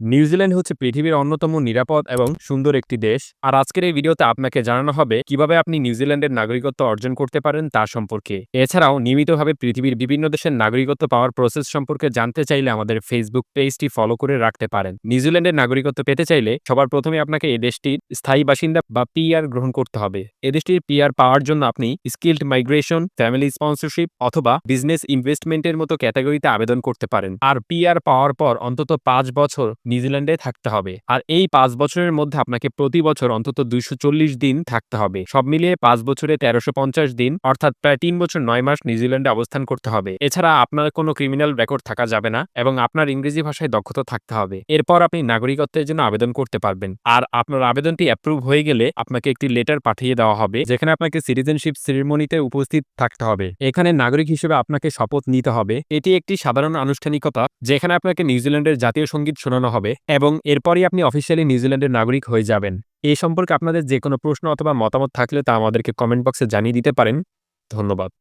New Zealand হচ্ছে পৃথিবীর অন্যতম নিরাপদ এবং সুন্দর একটি দেশ। আর আজকের এই ভিডিওতে আপনাকে জানানো হবে, কীভাবে আপনি নিউজিল্যান্ডের নাগরিকত্ব অর্জন করতে পারেন তা সম্পর্কে। এছাড়াও নিয়মিতভাবে পৃথিবীর বিভিন্ন দেশের নাগরিকত্ব পাওয়ার প্রসেস সম্পর্কে জানতে চাইলে আমাদের ফেসবুক পেজটি ফলো করে রাখতে পারেন। নিউজিল্যান্ডের নাগরিকত্ব পেতে চাইলে সবার প্রথমে আপনাকে এই দেশটির স্থায়ী বাসিন্দা বা পিআর গ্রহণ করতে হবে। এ দেশটির পিআর পাওয়ার জন্য আপনি স্কিল্ড মাইগ্রেশন ফ্যামিলি স্পন্সরশিপ অথবা বিজনেস ইনভেস্টমেন্টের মতো ক্যাটাগরিতে আবেদন করতে পারেন। আর পিআর পাওয়ার পর অন্তত পাঁচ বছর নিউজিল্যান্ডে থাকতে হবে। আর এই পাঁচ বছরের মধ্যে আপনাকে প্রতি বছর অন্তত দুইশো চল্লিশ দিন থাকতে হবে। সব মিলিয়ে পাঁচ বছরে তেরোশো পঞ্চাশ দিন, অর্থাৎ প্রায় তিন বছর নয় মাস নিউজিল্যান্ডে অবস্থান করতে হবে। এছাড়া আপনার কোনো ক্রিমিনাল রেকর্ড থাকা যাবে না এবং আপনার ইংরেজি ভাষায় দক্ষতা থাকতে হবে। এরপর আপনি নাগরিকত্বের জন্য আবেদন করতে পারবেন। আর আপনার আবেদনটি অ্যাপ্রুভ হয়ে গেলে আপনাকে একটি লেটার পাঠিয়ে দেওয়া হবে, যেখানে আপনাকে সিটিজেনশিপ সেরিমনিতে উপস্থিত থাকতে হবে। এখানে নাগরিক হিসেবে আপনাকে শপথ নিতে হবে। এটি একটি সাধারণ আনুষ্ঠানিকতা যেখানে আপনাকে নিউজিল্যান্ডের জাতীয় সংগীত শোনানো হবে এবং এরপরই আপনি অফিসিয়ালি নিউজিল্যান্ডের নাগরিক হয়ে যাবেন। এ সম্পর্কে আপনাদের যে কোনো প্রশ্ন অথবা মতামত থাকলে তা আমাদেরকে কমেন্ট বক্সে জানিয়ে দিতে পারেন। ধন্যবাদ।